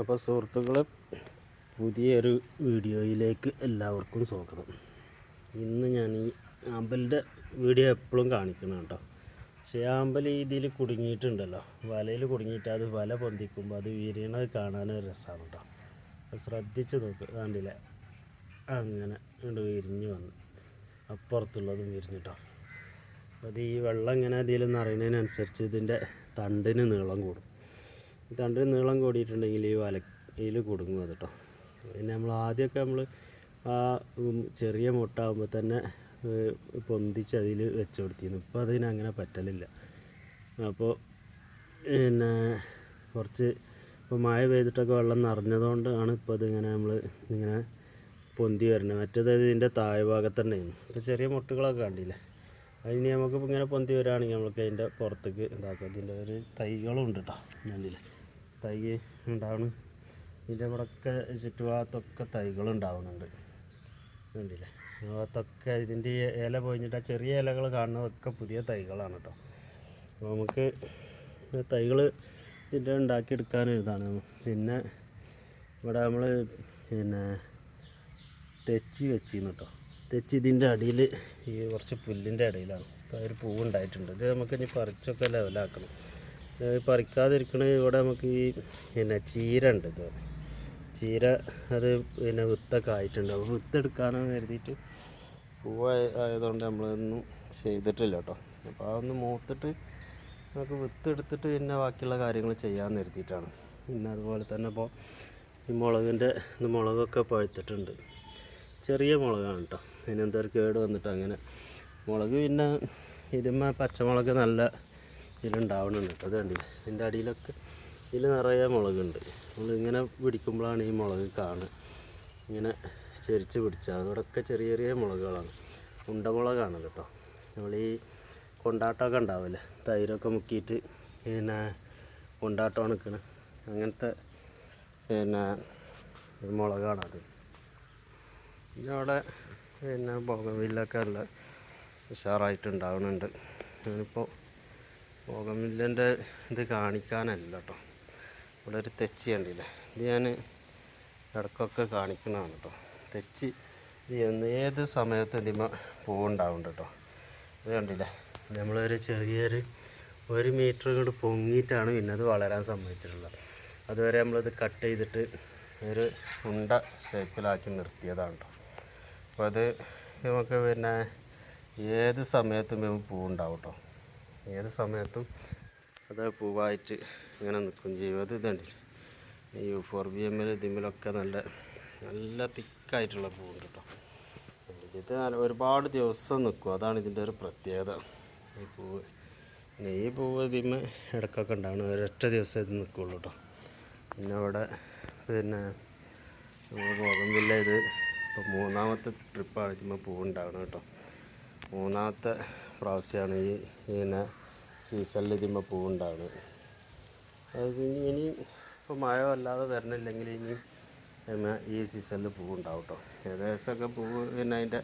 അപ്പോൾ സുഹൃത്തുക്കളെ പുതിയൊരു വീഡിയോയിലേക്ക് എല്ലാവർക്കും സ്വാഗതം. ഇന്ന് ഞാൻ ഈ ആമ്പലിന്റെ വീഡിയോ എപ്പോഴും കാണിക്കണം കേട്ടോ പക്ഷേ ആമ്പൽ ഇതിൽ കുടുങ്ങിയിട്ടുണ്ടല്ലോ. വലയിൽ കുടുങ്ങിയിട്ട് അത് വല പൊന്തിക്കുമ്പോൾ അത് വീരണത് കാണാനൊരു രസമാണ് കേട്ടോ അത് ശ്രദ്ധിച്ച് നോക്ക്. കണ്ടില്ല? അങ്ങനെ ഇങ്ങോട്ട് വിരിഞ്ഞ് വന്നു അപ്പുറത്തുള്ളതും വിരിഞ്ഞിട്ടോ അത് ഈ വെള്ളം ഇങ്ങനെ ഇതിൽ നിറയുന്നതിനനുസരിച്ച് ഇതിന്റെ തണ്ടിന് നീളം കൂടും. തണ്ടിന് നീളം കൂടിയിട്ടുണ്ടെങ്കിൽ ഈ വലയിൽ കുടുങ്ങും അത് കേട്ടോ പിന്നെ നമ്മൾ ആദ്യമൊക്കെ നമ്മൾ ആ ചെറിയ മുട്ടാകുമ്പോൾ തന്നെ പൊന്തിച്ച് അതിൽ വെച്ച് കൊടുത്തിരുന്നു. ഇപ്പോൾ അതിനങ്ങനെ പറ്റലില്ല. അപ്പോൾ പിന്നെ കുറച്ച് ഇപ്പോൾ മഴ പെയ്തിട്ടൊക്കെ വെള്ളം നിറഞ്ഞതുകൊണ്ട് ആണ് ഇപ്പോൾ ഇതിങ്ങനെ നമ്മൾ ഇങ്ങനെ പൊന്തി വരുന്നത്. മറ്റേത് ഇതിന്റെ താഴെ ഭാഗത്തുണ്ടായിരുന്നു ഇപ്പോൾ ചെറിയ മുട്ടുകളൊക്കെ കണ്ടില്ലേ? അതിന് നമുക്ക് ഇങ്ങനെ പൊന്തി വരികയാണെങ്കിൽ നമുക്ക് അതിന്റെ പുറത്തേക്ക് ഇതാക്കാം. ഇതിന്റെ ഒരു തൈകളും ഉണ്ട് കേട്ടോ കണ്ടില്ലേ? തൈ ഉണ്ടാവണം. ഇതിന്റെ ഇവിടെയൊക്കെ ചുറ്റുഭാഗത്തൊക്കെ തൈകൾ ഉണ്ടാവുന്നുണ്ട്. കണ്ടില്ലേ? ഭാഗത്തൊക്കെ ഇതിന്റെ ഇല പൊഴിഞ്ഞിട്ട് ചെറിയ ഇലകൾ കാണുന്നതൊക്കെ പുതിയ തൈകളാണ് കേട്ടോ. അപ്പോൾ നമുക്ക് തൈകൾ ഇതിന്റെ ഉണ്ടാക്കിയെടുക്കാൻ ഇതാണ് പിന്നെ ഇവിടെ നമ്മൾ പിന്നെ തെച്ചി വെച്ചിരുന്നു കേട്ടോ. തെച്ചി ഇതിന്റെ അടിയിൽ ഈ കുറച്ച് പുല്ലിന്റെ ഇടയിലാണ്. അപ്പോൾ ഒരു പൂവ് ഉണ്ടായിട്ടുണ്ട് ഇത് നമുക്ക് ഇനി പറിച്ചൊക്കെ ലെവലാക്കണം പറിക്കാതിരിക്കണ ഇവിടെ നമുക്ക് ഈ പിന്നെ ചീര ഉണ്ട് ചീര അത് പിന്നെ വിത്തൊക്കെ ആയിട്ടുണ്ട്. അപ്പോൾ വിത്തെടുക്കാനെന്ന് കരുതിയിട്ട് പൂവ് ആയ- ആയതുകൊണ്ട് നമ്മളൊന്നും ചെയ്തിട്ടില്ല കേട്ടോ. അപ്പോൾ അതൊന്ന് മൂത്തിട്ട് നമുക്ക് വിത്ത് എടുത്തിട്ട് പിന്നെ ബാക്കിയുള്ള കാര്യങ്ങൾ ചെയ്യാമെന്ന് കരുതിയിട്ടാണ്. പിന്നെ അതുപോലെ തന്നെ ഇപ്പോൾ ഈ മുളകിന്റെ മുളകൊക്കെ പഴുത്തിട്ടുണ്ട്. ചെറിയ മുളകാണ് കേട്ടോ. അതിനെന്തൊരു കേട് വന്നിട്ട് അങ്ങനെ മുളക് പിന്നെ ഇതിന്മ പച്ചമുളക് നല്ല ഇതിലുണ്ടാവണുണ്ട് അത് കണ്ടില്ല? ഇതിന്റെ അടിയിലൊക്കെ ഇതിൽ നിറയെ മുളകുണ്ട്. നമ്മൾ ഇങ്ങനെ പിടിക്കുമ്പോഴാണ് ഈ മുളക് കാണുക. ഇങ്ങനെ ചെരിച്ച് പിടിച്ചാൽ അതോടൊക്കെ ചെറിയ ചെറിയ മുളകുകളാണ്. ഉണ്ടമുളകാണ് കേട്ടോ. നമ്മൾ ഈ കൊണ്ടാട്ടമൊക്കെ ഉണ്ടാവില്ലേ? തൈരൊക്കെ മുക്കിയിട്ട് പിന്നെ കൊണ്ടാട്ടം നിൽക്കണ. അങ്ങനത്തെ പിന്നെ മുളകാണ് അത്. പിന്നെ അവിടെ പിന്നെ ബോഗവില്ലൊക്കെ നല്ല ഉഷാറായിട്ടുണ്ടാവുന്നുണ്ട് ഞാനിപ്പോൾ ബോഗമില്ലിന്റെ ഇത് കാണിക്കാനല്ല കേട്ടോ ഇവിടെ ഒരു തെച്ചി കണ്ടില്ലേ? ഇത് ഞാൻ ഇടയ്ക്കൊക്കെ കാണിക്കുന്നതാണ് കേട്ടോ തെച്ചി ഏത് സമയത്ത് ഇതിമ പൂവുണ്ടാവുന്നുണ്ട് കേട്ടോ ഇത് കണ്ടില്ലേ? നമ്മളൊരു ചെറിയൊരു ഒരു മീറ്റർ കൊണ്ട് പൊങ്ങിയിട്ടാണ് പിന്നെ അത് വളരാൻ സമ്മതിച്ചിട്ടുള്ളത്. അതുവരെ നമ്മളത് കട്ട് ചെയ്തിട്ട് ഒരു ഉണ്ട ഷേപ്പിലാക്കി നിർത്തിയതാണ് കേട്ടോ അപ്പോൾ അത് നമുക്ക് പിന്നെ ഏത് സമയത്തും പൂവുണ്ടാവും കേട്ടോ ഏത് സമയത്തും അത് പൂവായിട്ട് ഇങ്ങനെ നിൽക്കും ചെയ്യും. അത് ഇതുണ്ട്. ഈ ഫോർ ബി എമ്മിൽ ഇതിമ്മിലൊക്കെ നല്ല നല്ല തിക്കായിട്ടുള്ള പൂവുണ്ട് കേട്ടോ ഇത് ഒരുപാട് ദിവസം നിൽക്കും. അതാണ് ഇതിന്റെ ഒരു പ്രത്യേകത. ഈ പൂവ്. പിന്നെ ഈ പൂവ് ഇതിമ്മ ഇടക്കൊക്കെ ഉണ്ടാവണം. ഒരൊറ്റ ദിവസം ഇത് നിൽക്കുള്ളൂ കേട്ടോ പിന്നെ അവിടെ പിന്നെ ഗോതമ്പില്ല ഇത് ഇപ്പോൾ മൂന്നാമത്തെ ട്രിപ്പാണ് ഇതിമ്മ പൂവുണ്ടാവണം കേട്ടോ മൂന്നാമത്തെ പ്രാവശ്യമാണ് ഈ പിന്നെ സീസണിൽ ഇതിമ്മ പൂവുണ്ടാവുന്നത് അത് ഇനി ഇപ്പോൾ മഴ വല്ലാതെ വരണില്ലെങ്കിൽ ഇനി ഈ സീസണിൽ പൂവുണ്ടാവും കേട്ടോ ഏകദേശമൊക്കെ പൂവ് പിന്നെ അതിന്റെ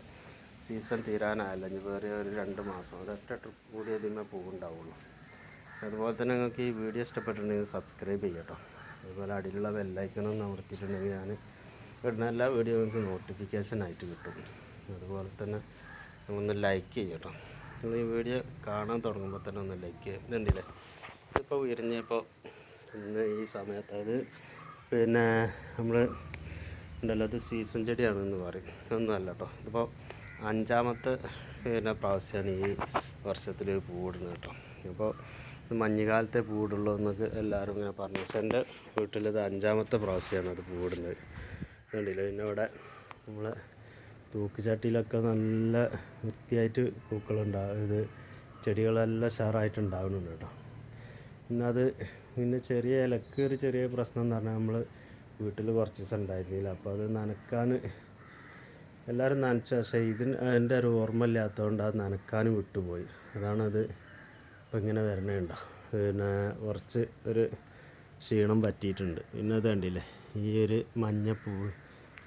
സീസൺ തീരാനായല്ല. ഇനി വേറെ ഒരു രണ്ട് മാസം ഒരൊറ്റ ട്രിപ്പ് കൂടി ഇതിന്മേൽ പൂവുണ്ടാവുള്ളൂ. അതുപോലെ തന്നെ നിങ്ങൾക്ക് ഈ വീഡിയോ ഇഷ്ടപ്പെട്ടിട്ടുണ്ടെങ്കിൽ സബ്സ്ക്രൈബ് ചെയ്യട്ടോ അതുപോലെ അടിയിലുള്ള ബെല്ലൈക്കണം അമർത്തിയിട്ടുണ്ടെങ്കിൽ ഞാൻ ഇടുന്ന എല്ലാ വീഡിയോ നിങ്ങൾക്ക് നോട്ടിഫിക്കേഷൻ ആയിട്ട് കിട്ടും. അതുപോലെ തന്നെ ഒന്ന് ലൈക്ക് ചെയ്യുക കേട്ടോ നിങ്ങൾ ഈ വീഡിയോ കാണാൻ തുടങ്ങുമ്പോൾ തന്നെ ഒന്ന് ലൈക്ക് ഇതുണ്ടല്ലേ? ഇതിപ്പോൾ വിരിഞ്ഞപ്പോൾ ഇന്ന് ഈ സമയത്ത് അത് പിന്നെ നമ്മൾ ഉണ്ടല്ലോ അത് സീസൺ ചെടിയാണെന്ന് പറയും. ഒന്നുമല്ല കേട്ടോ ഇതിപ്പോൾ അഞ്ചാമത്തെ പിന്നെ പ്രാവശ്യമാണ് ഈ വർഷത്തിൽ പൂവിടുന്നത് കേട്ടോ അപ്പോൾ ഇത് മഞ്ഞുകാലത്തെ പൂവിടുള്ളൂ എന്നൊക്കെ എല്ലാവരും ഇങ്ങനെ പറഞ്ഞു. പക്ഷേ എന്റെ വീട്ടിലിത് അഞ്ചാമത്തെ പ്രാവശ്യമാണ് അത് പൂവിടുന്നത് കണ്ടില്ല പിന്നെ ഇവിടെ നമ്മളെ തൂക്കുചട്ടിയിലൊക്കെ നല്ല വൃത്തിയായിട്ട് പൂക്കളുണ്ടാവും ഇത് ചെടികളെല്ലാം ഉഷാറായിട്ട് ഉണ്ടാവുന്നുണ്ട് കേട്ടോ. പിന്നെ അത് പിന്നെ ചെറിയ ഇലക്ക് ഒരു ചെറിയ പ്രശ്നം എന്ന് പറഞ്ഞാൽ നമ്മൾ വീട്ടിൽ കുറച്ച് ദിവസം ഉണ്ടായിരുന്നില്ല. അപ്പോൾ അത് നനക്കാൻ എല്ലാവരും നനച്ച. പക്ഷേ ഇതിന് അതിന്റെ ഒരു ഓർമ്മ ഇല്ലാത്തതുകൊണ്ട് അത് നനക്കാനും വിട്ടുപോയി. അതാണത് ഇപ്പം ഇങ്ങനെ വരണേണ്ടോ പിന്നെ കുറച്ച് ഒരു ക്ഷീണം പറ്റിയിട്ടുണ്ട്. പിന്നെ അത് കണ്ടില്ലേ? ഈ ഒരു മഞ്ഞപ്പൂവ്.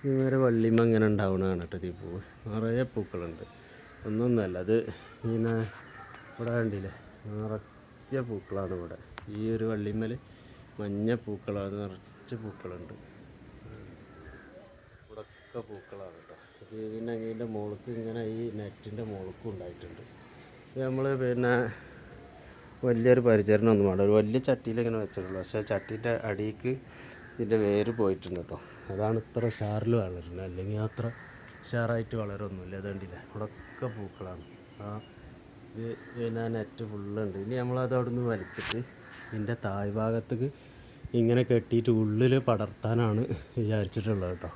ഇങ്ങനെ വള്ളിമ ഇങ്ങനെ ഉണ്ടാവണതാണ് കേട്ടോ ഈ പൂവ് നിറയെ പൂക്കളുണ്ട്. ഒന്നൊന്നല്ല അത് ഇങ്ങനെ ഇവിടെ കണ്ടില്ലേ? നിറച്ച പൂക്കളാണ് ഇവിടെ. ഈ ഒരു വള്ളിമേൽ മഞ്ഞ പൂക്കളാണ് നിറച്ച് പൂക്കളുണ്ട്. ഇവിടെയൊക്കെ പൂക്കളാണ് കേട്ടോ ഇത് പിന്നെ ഇതിന്റെ മുകൾക്ക് ഇങ്ങനെ ഈ നെറ്റിന്റെ മുകൾക്കും ഉണ്ടായിട്ടുണ്ട്. നമ്മൾ പിന്നെ വലിയൊരു പരിചരണം ഒന്നും വേണ്ട. ഒരു വലിയ ചട്ടിയിൽ ഇങ്ങനെ വെച്ചിട്ടുള്ളൂ. പക്ഷേ ചട്ടീന്റെ അടിയിക്ക് ഇതിന്റെ വേര് പോയിട്ടുണ്ട് കേട്ടോ. അതാണ് ഇത്ര ഷാറിൽ വളരുന്നത്. അല്ലെങ്കിൽ അത്ര ഷാറായിട്ട് വളരൊന്നുമില്ല. അതുകൊണ്ടില്ല ഇവിടെയൊക്കെ പൂക്കളാണ്. ആ ഇത് പിന്നെ നെറ്റ് ഫുള്ളുണ്ട് ഇനി നമ്മളത് അവിടെ നിന്ന് വലിച്ചിട്ട് ഇതിന്റെ താഴ്ഭാഗത്തേക്ക് ഇങ്ങനെ കെട്ടിയിട്ട് ഉള്ളിൽ പടർത്താനാണ് വിചാരിച്ചിട്ടുള്ളത് കേട്ടോ.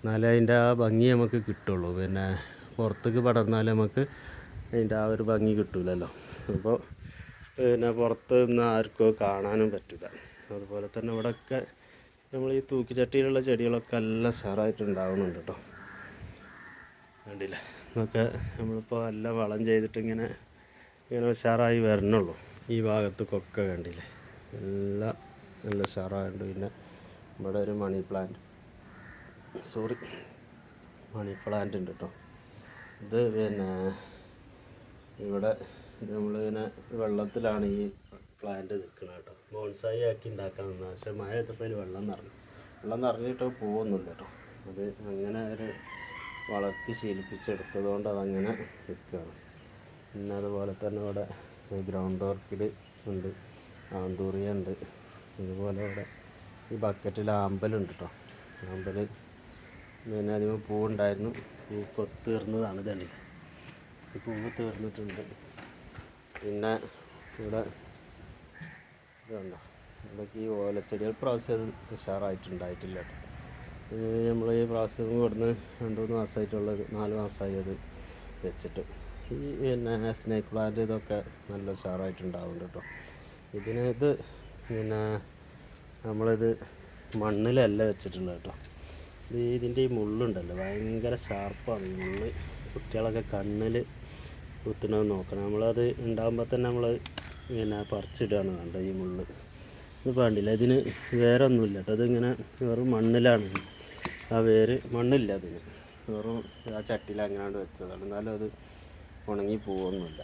എന്നാലേ അതിന്റെ ആ ഭംഗി നമുക്ക് കിട്ടുള്ളൂ. പിന്നെ പുറത്തേക്ക് പടർന്നാൽ നമുക്ക് അതിന്റെ ആ ഒരു ഭംഗി കിട്ടില്ലല്ലോ അപ്പോൾ പിന്നെ പുറത്ത് നിന്ന് ആർക്കോ കാണാനും പറ്റില്ല. അതുപോലെ തന്നെ ഇവിടെയൊക്കെ നമ്മൾ ഈ തൂക്കിച്ചട്ടിയിലുള്ള ചെടികളൊക്കെ എല്ലാം സാറായിട്ട് ഉണ്ടാവുന്നുണ്ട് കേട്ടോ. കണ്ടില്ല? എന്നൊക്കെ നമ്മളിപ്പോൾ നല്ല വളം ചെയ്തിട്ട് ഇങ്ങനെ ഉഷാറായി വരണുള്ളൂ. ഈ ഭാഗത്തേക്കൊക്കെ കണ്ടില്ലേ? എല്ലാം നല്ല ഉഷാറായിട്ടുണ്ട് പിന്നെ ഇവിടെ ഒരു money plant. Sorry money plant ഉണ്ട് കേട്ടോ. ഇത് പിന്നെ ഇവിടെ നമ്മളിങ്ങനെ വെള്ളത്തിലാണ് ഈ പ്ലാന്റ് നിൽക്കുന്നത് കേട്ടോ. ബോൺസായി ആക്കി ഉണ്ടാക്കാൻ നിന്നത് പക്ഷേ മഴ എത്തപ്പോൾ അതിന് വെള്ളം നിറഞ്ഞു. വെള്ളം നിറഞ്ഞിട്ട് പോകുന്നില്ല കേട്ടോ. അത് അങ്ങനെ ഒരു വളർത്തി ശീലിപ്പിച്ചെടുത്തത് കൊണ്ട് അതങ്ങനെ നിൽക്കുകയാണ്. പിന്നെ അതുപോലെ തന്നെ ഇവിടെ ഗ്രൗണ്ട് ഓർക്കിഡ് ഉണ്ട്. ആന്തൂറിയ ഉണ്ട് ഇതുപോലെ ഇവിടെ ഈ ബക്കറ്റിൽ ആമ്പലുണ്ട് കേട്ടോ. ആമ്പൽ പിന്നെ അതിന് പൂവുണ്ടായിരുന്നു. പൂ കൊത്തീർന്നതാണ് ഇതല്ലേ. ഈ പൂവ് തീർന്നിട്ടുണ്ട്. പിന്നെ ഇവിടെ ഇവിടേക്ക് ഈ ഓലച്ചെടികൾ പ്രാവശ്യം അത് ഉഷാറായിട്ടുണ്ടായിട്ടില്ല കേട്ടോ. നമ്മൾ ഈ പ്രാവശ്യം കൊടുന്ന് രണ്ട് മൂന്ന് മാസമായിട്ടുള്ളത് നാല് മാസമായി അത് വെച്ചിട്ട്. ഈ പിന്നെ സ്നേക്ക് പ്ലാന്റ് ഇതൊക്കെ നല്ല ഉഷാറായിട്ടുണ്ടാവുന്നുണ്ട് കേട്ടോ. ഇതിന് ഇത് പിന്നെ നമ്മളിത് മണ്ണിലല്ല വെച്ചിട്ടുള്ളത് കേട്ടോ. ഇത് ഇതിന്റെ ഈ മുള്ളുണ്ടല്ലോ ഭയങ്കര ഷാർപ്പാണ് ഈ മുള്ള്. കുട്ടികളൊക്കെ കണ്ണിൽ കുത്തണമെന്ന് നോക്കണം. നമ്മളത് ഉണ്ടാകുമ്പോൾ തന്നെ നമ്മൾ പിന്നെ പറിച്ചിടുകയാണ് കണ്ടത് ഈ മുള്ള്. ഇത് വേണ്ടില്ല ഇതിന് വേറെ ഒന്നുമില്ല കേട്ടോ അതിങ്ങനെ വെറും മണ്ണിലാണ്. ആ വേര് മണ്ണില്ല അതിന്. വെറും ആ ചട്ടിയിൽ അങ്ങനെ വെച്ചതാണ്. എന്നാലും അത് ഉണങ്ങി പോവൊന്നുമില്ല.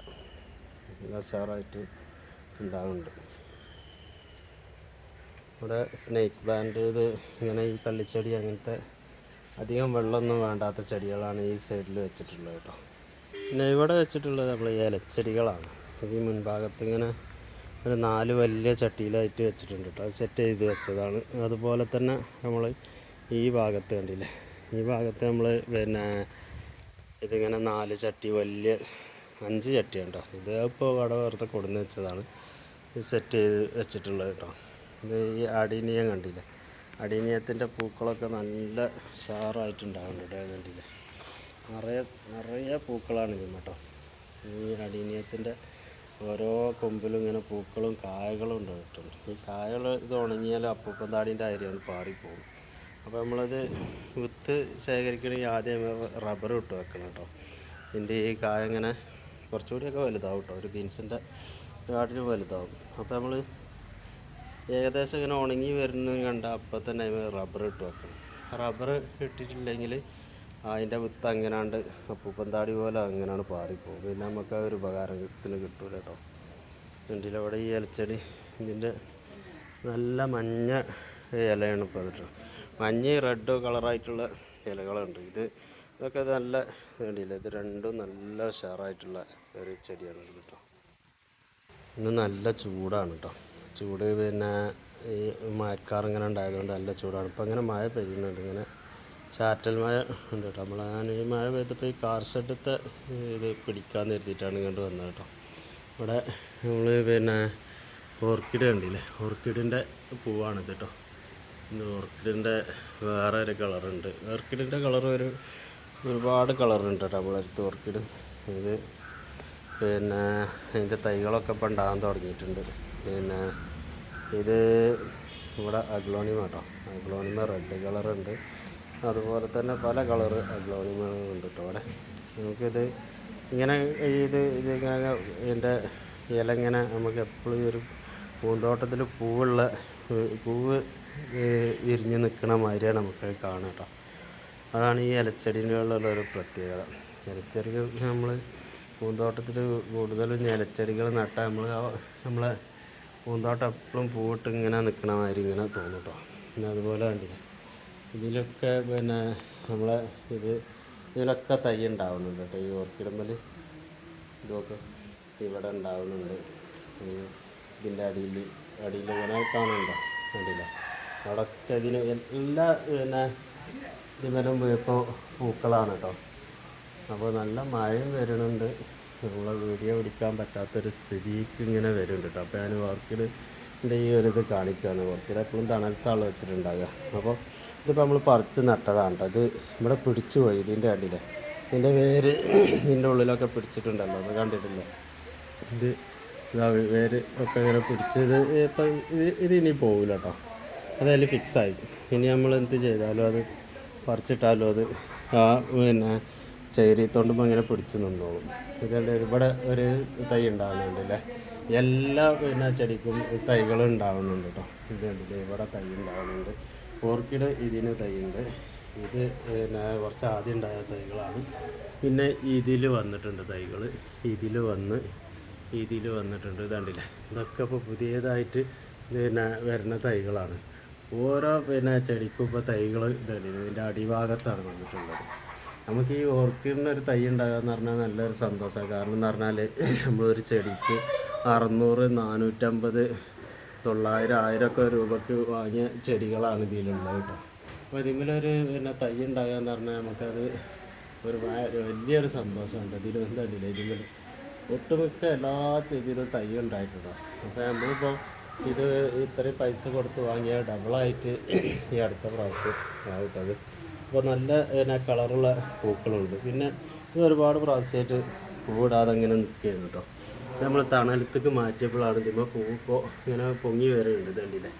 ഉഷാറായിട്ട് ഉണ്ടാകുന്നുണ്ട് ഇവിടെ സ്നേക്ക് പ്ലാന്റ് ഇത് ഇങ്ങനെ ഈ കള്ളിച്ചെടി അങ്ങനത്തെ അധികം വെള്ളമൊന്നും വേണ്ടാത്ത ചെടികളാണ് ഈ സൈഡിൽ വെച്ചിട്ടുള്ളത് കേട്ടോ. പിന്നെ ഇവിടെ വെച്ചിട്ടുള്ളത് നമ്മൾ ഇലച്ചെടികളാണ്. ഈ മുൻഭാഗത്ത് ഇങ്ങനെ ഒരു നാല് വലിയ ചട്ടിയിലായിട്ട് വെച്ചിട്ടുണ്ട് കേട്ടോ അത് സെറ്റ് ചെയ്ത് വെച്ചതാണ്. അതുപോലെ തന്നെ നമ്മൾ ഈ ഭാഗത്ത് കണ്ടില്ലേ? ഈ ഭാഗത്ത് നമ്മൾ പിന്നെ ഇതിങ്ങനെ നാല് ചട്ടി വലിയ അഞ്ച് ചട്ടി ഉണ്ടോ ഇത് ഇപ്പോൾ അവിടെ വെറുതെ കൊടുന്ന് വെച്ചതാണ്. സെറ്റ് ചെയ്ത് വെച്ചിട്ടുള്ളത് കേട്ടോ ഇത് ഈ അടീനിയം കണ്ടില്ലേ? അടീനിയത്തിന്റെ പൂക്കളൊക്കെ നല്ല ഷാറായിട്ടുണ്ടാവുന്നുണ്ട് കണ്ടില്ലേ? നിറയെ നിറയെ പൂക്കളാണ് ഇത് കേട്ടോ. ഈ അടീനിയത്തിന്റെ ഓരോ കൊമ്പിലും ഇങ്ങനെ പൂക്കളും കായകളും ഉണ്ടായിട്ടുണ്ട്. ഈ കായകൾ ഇത് ഉണങ്ങിയാൽ അപ്പൂപ്പൻ താടിന്റെ അരിയാണ് പാറിപ്പോകും. അപ്പോൾ നമ്മളത് വിത്ത് ശേഖരിക്കണമെങ്കിൽ ആദ്യം റബ്ബർ ഇട്ട് വെക്കണം കേട്ടോ. ഇതിന്റെ ഈ കായ ഇങ്ങനെ കുറച്ചുകൂടിയൊക്കെ വലുതാവും കേട്ടോ. ഒരു ബീൻസിന്റെ കാട്ടിൽ വലുതാവും. അപ്പോൾ നമ്മൾ ഏകദേശം ഇങ്ങനെ ഉണങ്ങി വരുന്നത് കണ്ട അപ്പം തന്നെ അതിന് റബ്ബർ ഇട്ട് വെക്കണം. റബ്ബർ ഇട്ടിട്ടില്ലെങ്കിൽ അതിന്റെ വിത്ത് അങ്ങനാണ്ട് അപ്പൂപ്പന്താടി പോലെ അങ്ങനെയാണ് പാറിപ്പോകും പിന്നെ നമുക്ക് ആ ഒരു ഉപകാരത്തിന് കിട്ടൂല കേട്ടോ ഇതിന്റെ അവിടെ ഈ ഇലച്ചെടി ഇതിന്റെ നല്ല മഞ്ഞ ഇലയാണ് ഇപ്പോൾ അതിട്ട് മഞ്ഞ റെഡ് കളറായിട്ടുള്ള ഇലകളുണ്ട്. ഇത് ഇതൊക്കെ നല്ല വേണ്ടിയില്ല ഇത് രണ്ടും നല്ല ഉഷാറായിട്ടുള്ള ഒരു ചെടിയാണ് കേട്ടോ ഇന്ന് നല്ല ചൂടാണ് കേട്ടോ ചൂട് പിന്നെ ഈ മഴക്കാർ ഇങ്ങനെ ഉണ്ടായതുകൊണ്ട് നല്ല ചൂടാണ്. ഇപ്പം ഇങ്ങനെ മഴ പെയ്യുന്നുണ്ട്. ഇങ്ങനെ ചാറ്റൽ മഴ ഉണ്ട് കേട്ടോ. നമ്മൾ ഞാൻ ഈ മഴ പെയ്തപ്പോൾ ഈ കാർ ഇത് പിടിക്കാമെന്ന് കരുതിയിട്ടാണ് ഇങ്ങോട്ട് വന്നത് കേട്ടോ. ഇവിടെ നമ്മൾ പിന്നെ ഓർക്കിഡ് കണ്ടില്ലേ? ഓർക്കിഡിന്റെ പൂവാണിത് കേട്ടോ. ഇത് ഓർക്കിഡിന്റെ വേറെ ഒരു കളറുണ്ട്. ഓർക്കിഡിന്റെ കളർ ഒരു ഒരുപാട് കളറുണ്ട് കേട്ടോ നമ്മളെ അടുത്ത് ഓർക്കിഡ്. ഇത് പിന്നെ അതിന്റെ തൈകളൊക്കെ ഇപ്പം ഉണ്ടാകാൻ തുടങ്ങിയിട്ടുണ്ട്. പിന്നെ ഇത് ഇവിടെ അഗ്ലോണിമ കേട്ടോ. അഗ്ലോണിമ റെഡ് കളറുണ്ട്. അതുപോലെ തന്നെ പല കളറ് അഗ്ലോണിമ ഉണ്ട് കേട്ടോ അവിടെ. നമുക്കിത് ഇങ്ങനെ ഇത് ഇതിങ്ങനെ ഇതിന്റെ ഇല ഇങ്ങനെ നമുക്ക് എപ്പോഴും ഒരു പൂന്തോട്ടത്തിൽ പൂവുള്ള പൂവ് വിരിഞ്ഞ് നിൽക്കുന്ന മാതിരിയാണ് നമുക്ക് കാണുക കേട്ടോ. അതാണ് ഈ ഇലച്ചെടികളുള്ള ഒരു പ്രത്യേകത. ഇലച്ചെടികൾ നമ്മൾ പൂന്തോട്ടത്തിൽ കൂടുതലും ഇലച്ചെടികൾ നട്ടാൽ നമ്മൾ നമ്മളെ പൂന്തോട്ടം എപ്പോഴും പൂവിട്ട് ഇങ്ങനെ നിൽക്കണ മാതിരി ഇങ്ങനെ തോന്നും കേട്ടോ. പിന്നെ അതുപോലെ കണ്ടില്ല? ഇതിലൊക്കെ പിന്നെ നമ്മളെ ഇത് ഇതിലൊക്കെ തൈ ഉണ്ടാവുന്നുണ്ട് കേട്ടോ. ഈ ഓർക്കിഡമ്മൽ ഇതൊക്കെ ഇവിടെ ഉണ്ടാവുന്നുണ്ട്. ഇതിന്റെ അടിയിൽ അടിയിൽ ഇങ്ങനെ കാണുന്നുണ്ടോ? കണ്ടില്ല. അവിടെയൊക്കെ ഇതിന് എല്ലാ പിന്നെ ഇതിലും ഇപ്പോൾ പൂക്കളാണ് കേട്ടോ. അപ്പോൾ നല്ല മഴയും വരുന്നുണ്ട്. നമ്മളെ വീഡിയോ പിടിക്കാൻ പറ്റാത്തൊരു സ്ഥിതിക്ക് ഇങ്ങനെ വരുന്നുണ്ട് കേട്ടോ. അപ്പോൾ ഞാൻ ഓർക്കിഡിന്റെ ഈ ഒരു ഇത് കാണിക്കുകയാണ്. ഓർക്കിഡ് എപ്പോഴും തണലത്താണ് വെച്ചിട്ടുണ്ടാകുക അപ്പോൾ ഇതിപ്പോൾ നമ്മൾ പറിച്ച് നട്ടതാണ് കേട്ടോ ഇത് ഇവിടെ പിടിച്ചു പോയി ഇതിന്റെ അടിയിൽ ഇതിന്റെ വേര് ഇതിന്റെ ഉള്ളിലൊക്കെ പിടിച്ചിട്ടുണ്ടല്ലോ. അത് കണ്ടിട്ടില്ല? ഇത് ഇതാ വേര് ഒക്കെ ഇങ്ങനെ പിടിച്ചത് ഇപ്പം ഇത് ഇത് ഇനി പോകില്ല കേട്ടോ ഫിക്സ് ഫിക്സായി ഇനി നമ്മൾ എന്ത് ചെയ്താലും അത് പറിച്ചിട്ടാലും അത് ആ പിന്നെ ചേരി തൊണ്ടുമ്പോൾ ഇങ്ങനെ പിടിച്ച് നിന്നോളും. ഇതുണ്ട് ഇവിടെ ഒരു തൈ ഉണ്ടാകുന്നുണ്ട് അല്ലേ എല്ലാ പിന്നെ ചെടിക്കും തൈകൾ ഉണ്ടാകുന്നുണ്ട് കേട്ടോ ഇത് കണ്ടില്ലേ? ഇവിടെ തൈ ഉണ്ടാവുന്നുണ്ട്. ഓർക്കിഡ് ഇതിന് തൈയുണ്ട്. ഇത് പിന്നെ കുറച്ച് ആദ്യം ഉണ്ടായ തൈകളാണ്. പിന്നെ ഇതിൽ വന്നിട്ടുണ്ട് തൈകൾ. ഇതിൽ വന്ന് ഇതിൽ വന്നിട്ടുണ്ട്. ഇതാണ്ടില്ല? ഇതൊക്കെ ഇപ്പോൾ പുതിയതായിട്ട് പിന്നെ വരുന്ന തൈകളാണ്. ഓരോ പിന്നെ ചെടിക്കും ഇപ്പോൾ തൈകൾ ഇതാണ് ഇതിന്റെ അടിഭാഗത്താണ് വന്നിട്ടുള്ളത്. നമുക്ക് ഈ ഓർക്കിഡിന് ഒരു തൈ ഉണ്ടാകുക എന്ന് പറഞ്ഞാൽ നല്ലൊരു സന്തോഷമാണ് കാരണം എന്ന് പറഞ്ഞാൽ നമ്മളൊരു ചെടിക്ക് അറുന്നൂറ് നാനൂറ്റമ്പത് തൊള്ളായിരം ആയിരമൊക്കെ രൂപക്ക് വാങ്ങിയ ചെടികളാണ് ഇതിലുള്ളത് കേട്ടോ. അപ്പോൾ ഇതിമിലൊരു പിന്നെ തൈ ഉണ്ടാകുക എന്ന് പറഞ്ഞാൽ നമുക്കത് ഒരു വലിയൊരു സന്തോഷമുണ്ട്. എന്താണ്ടില്ല ഇതിന്മേൽ ഒട്ടുമിക്ക എല്ലാ ചെടിയിലും തൈ ഉണ്ടായിട്ടുണ്ട്. അപ്പോൾ നമ്മളിപ്പോൾ ഇത് ഇത്രയും പൈസ കൊടുത്ത് വാങ്ങിയ ഡബിളായിട്ട് ഈ അടുത്ത പ്രാവശ്യം ആയിട്ടത് അപ്പോൾ നല്ല പിന്നെ കളറുള്ള പൂക്കളുണ്ട്. പിന്നെ ഇത് ഒരുപാട് പ്രാവശ്യമായിട്ട് പൂവിടാതെ അങ്ങനെ നിൽക്കുകയാണ് കേട്ടോ. നമ്മൾ തണലത്തേക്ക് മാറ്റിയപ്പോഴാണ് ഇതിമ്മ പൂ ഇപ്പോൾ ഇങ്ങനെ പൊങ്ങി വരുന്നുണ്ട് ഇതുണ്ടില്ലേ.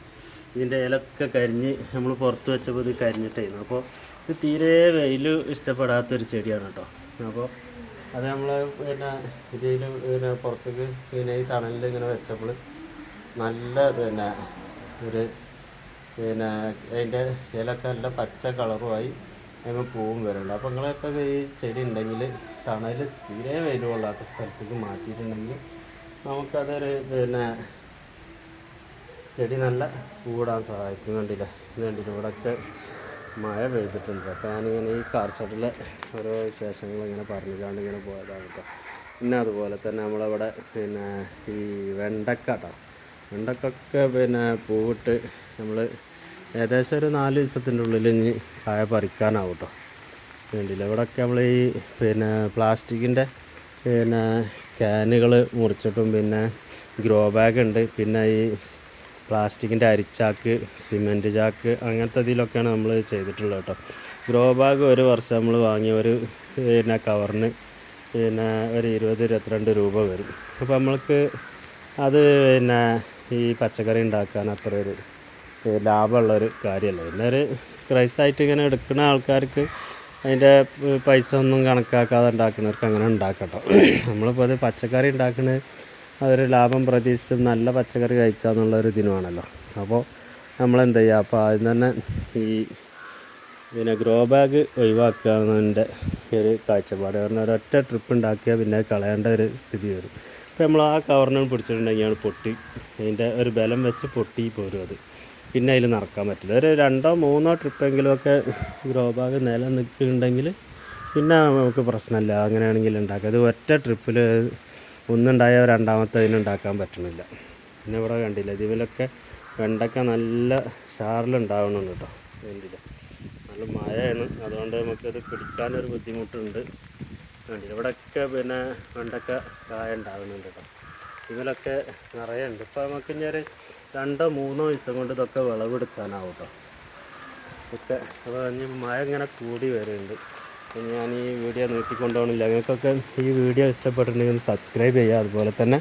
ഇതിന്റെ ഇലൊക്കെ കരിഞ്ഞ് നമ്മൾ പുറത്ത് വെച്ചപ്പോൾ ഇത് കരിഞ്ഞിട്ടായിരുന്നു. അപ്പോൾ ഇത് തീരെ വെയിൽ ഇഷ്ടപ്പെടാത്തൊരു ചെടിയാണ് കേട്ടോ. അപ്പോൾ അത് നമ്മൾ പിന്നെ ഇതിൽ പിന്നെ പുറത്തേക്ക് പിന്നെ ഈ തണലിൽ ഇങ്ങനെ വെച്ചപ്പോൾ നല്ല പിന്നെ ഒരു പിന്നെ അതിന്റെ ഇലൊക്കെ നല്ല പച്ച കളറുമായി അതിന് പൂവും വരുന്നുണ്ട് അപ്പോൾ നിങ്ങളൊക്കെ ഈ ചെടി ഉണ്ടെങ്കിൽ തണൽ തീരെ വെയിലുകൊള്ളാത്ത സ്ഥലത്തേക്ക് മാറ്റിയിട്ടുണ്ടെങ്കിൽ നമുക്കതൊരു പിന്നെ ചെടി നല്ല പൂടാൻ സഹായിക്കും. കണ്ടില്ല? കണ്ടില്ല? ഇവിടെയൊക്കെ മഴ പെയ്തിട്ടുണ്ട്. അപ്പോൾ ഞാനിങ്ങനെ ഈ കാർ ഷെഡിലെ ഓരോ വിശേഷങ്ങൾ ഇങ്ങനെ പറഞ്ഞിട്ടാണ് ഇങ്ങനെ പോയതാണ് പിന്നെ അതുപോലെ തന്നെ നമ്മളവിടെ പിന്നെ ഈ വെണ്ടക്ക കേട്ടോ വെണ്ടക്കൊക്കെ പിന്നെ പൂവിട്ട് നമ്മൾ ഏകദേശം ഒരു നാല് ദിവസത്തിന്റെ ഉള്ളിൽ ഇനി കായ പറിക്കാനാവും കേട്ടോ വേണ്ടിയില്ല ഇവിടെയൊക്കെ നമ്മൾ ഈ പിന്നെ പ്ലാസ്റ്റിക്കിന്റെ പിന്നെ ക്യാനുകൾ മുറിച്ചിട്ടും പിന്നെ ഗ്രോ ബാഗ് ഉണ്ട്. പിന്നെ ഈ പ്ലാസ്റ്റിക്കിന്റെ അരിച്ചാക്ക് സിമന്റ് ചാക്ക് അങ്ങനത്തെ ഇതിലൊക്കെയാണ് നമ്മൾ ചെയ്തിട്ടുള്ളത് കേട്ടോ. ഗ്രോ ബാഗ് ഒരു വർഷം നമ്മൾ വാങ്ങിയ ഒരു പിന്നെ കവറിന് പിന്നെ ഒരു ഇരുപത് ഇരുപത്തിരണ്ട് രൂപ വരും. അപ്പോൾ നമ്മൾക്ക് അത് പിന്നെ ഈ പച്ചക്കറി ഉണ്ടാക്കാൻ അത്ര ഒരു ലാഭമുള്ളൊരു കാര്യമല്ല. പിന്നെ ഒരു ക്രൈസായിട്ട് ഇങ്ങനെ എടുക്കുന്ന ആൾക്കാർക്ക് അതിന്റെ പൈസ ഒന്നും കണക്കാക്കാതെ ഉണ്ടാക്കുന്നവർക്ക് അങ്ങനെ ഉണ്ടാക്കട്ടോ. നമ്മളിപ്പോൾ അത് പച്ചക്കറി ഉണ്ടാക്കുന്നത് അതൊരു ലാഭം പ്രതീക്ഷിച്ചും നല്ല പച്ചക്കറി കഴിക്കുക എന്നുള്ളൊരു ദിനമാണല്ലോ അപ്പോൾ നമ്മളെന്ത് ചെയ്യുക? അപ്പോൾ ആദ്യം തന്നെ ഈ പിന്നെ ഗ്രോ ബാഗ് ഒഴിവാക്കുക എന്നതിന്റെ ഒരു കാഴ്ചപ്പാട്. കാരണം ഒരൊറ്റ ട്രിപ്പ് ഉണ്ടാക്കിയാൽ പിന്നെ കളയേണ്ട ഒരു സ്ഥിതി വരും. അപ്പോൾ നമ്മൾ ആ കവറിനെ പിടിച്ചിട്ടുണ്ടെങ്കിൽ പൊട്ടി. അതിന്റെ ഒരു ബലം വെച്ച് പൊട്ടി പോരും അത്. പിന്നെ അതിൽ നടക്കാൻ പറ്റില്ല. ഒരു രണ്ടോ മൂന്നോ ട്രിപ്പെങ്കിലുമൊക്കെ ഗ്രോ ബാഗ് നില നിൽക്കുന്നുണ്ടെങ്കിൽ പിന്നെ നമുക്ക് പ്രശ്നമില്ല. അങ്ങനെയാണെങ്കിൽ ഉണ്ടാക്കുക അത് ഒറ്റ ട്രിപ്പിൽ ഒന്നുണ്ടായ രണ്ടാമത്തെ അതിനുണ്ടാക്കാൻ പറ്റണില്ല പിന്നെ ഇവിടെ കണ്ടില്ല ഇതിലൊക്കെ വെണ്ടക്ക നല്ല ഷാറിലുണ്ടാവണമെന്ന് കേട്ടോ വേണ്ടില്ല നല്ല മഴയാണ്. അതുകൊണ്ട് നമുക്കത് പിടിക്കാനൊരു ബുദ്ധിമുട്ടുണ്ട്. വേണ്ടി ഇവിടെയൊക്കെ പിന്നെ വെണ്ടക്ക കായ ഉണ്ടാവുന്നുണ്ട് കേട്ടോ. ഇതിലൊക്കെ നിറയെ ഉണ്ട്. ഇപ്പോൾ നമുക്ക് ഇനി ഒരു രണ്ടോ മൂന്നോ ദിവസം കൊണ്ട് ഇതൊക്കെ വിളവെടുക്കാനാവും കേട്ടോ ഒക്കെ അപ്പോൾ ഇനി മഴ ഇങ്ങനെ കൂടി വരുന്നുണ്ട്. ഞാൻ ഈ വീഡിയോ നീട്ടിക്കൊണ്ടുപോകണില്ല നിങ്ങൾക്കൊക്കെ ഈ വീഡിയോ ഇഷ്ടപ്പെട്ടിട്ടുണ്ടെങ്കിൽ സബ്സ്ക്രൈബ് ചെയ്യുക. അതുപോലെ തന്നെ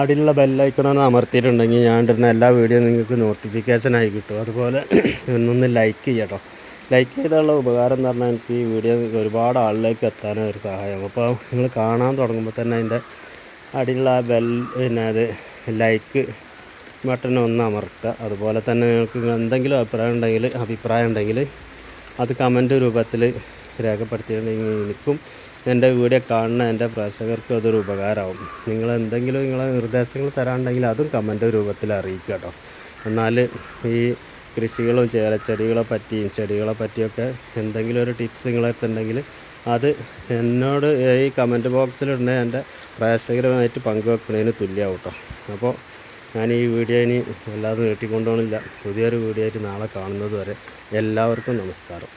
അടിയിലുള്ള ബെല്ലൈക്കണമെന്ന് അമർത്തിയിട്ടുണ്ടെങ്കിൽ ഞാൻ ഇടുന്ന എല്ലാ വീഡിയോ നിങ്ങൾക്ക് നോട്ടിഫിക്കേഷനായി കിട്ടും. അതുപോലെ ഒന്നൊന്ന് ലൈക്ക് ചെയ്യട്ടോ ലൈക്ക് ചെയ്താലുള്ള ഉപകാരം എന്ന് പറഞ്ഞാൽ എനിക്ക് ഈ വീഡിയോ ഒരുപാട് ആളിലേക്ക് എത്താനും ഒരു സഹായം. അപ്പോൾ നിങ്ങൾ കാണാൻ തുടങ്ങുമ്പോൾ തന്നെ അതിന്റെ അടിയിലുള്ള ബെൽ പിന്നെ അത് ലൈക്ക് ബട്ടൺ ഒന്ന് അമർത്തുക. അതുപോലെ തന്നെ നിങ്ങൾക്ക് എന്തെങ്കിലും അഭിപ്രായം ഉണ്ടെങ്കിൽ അഭിപ്രായം ഉണ്ടെങ്കിൽ അത് കമന്റ് രൂപത്തിൽ രേഖപ്പെടുത്തിയിട്ടുണ്ടെങ്കിൽ എനിക്കും എന്റെ വീഡിയോ കാണുന്ന എന്റെ പ്രേക്ഷകർക്കും അതൊരു ഉപകാരമാവും. നിങ്ങൾ എന്തെങ്കിലും നിങ്ങളെ നിർദ്ദേശങ്ങൾ തരാനുണ്ടെങ്കിൽ അതും കമന്റ് രൂപത്തിൽ അറിയിക്കുക കേട്ടോ. എന്നാൽ ഈ കൃഷികളും ചേലച്ചെടികളെ പറ്റിയും ചെടികളെ പറ്റിയൊക്കെ എന്തെങ്കിലും ഒരു ടിപ്സ് നിങ്ങളെത്തുണ്ടെങ്കിൽ അത് എന്നോട് ഈ കമന്റ് ബോക്സിലിടുന്ന എന്റെ പ്രേക്ഷകരുമായിട്ട് പങ്കുവെക്കുന്നതിന് തുല്യമാവും കേട്ടോ. അപ്പോൾ ഞാൻ ഈ വീഡിയോ ഇനി വല്ലാതെ നീട്ടിക്കൊണ്ടുപോകണില്ല പുതിയൊരു വീഡിയോ ആയിട്ട് നാളെ കാണുന്നത് വരെ എല്ലാവർക്കും നമസ്കാരം.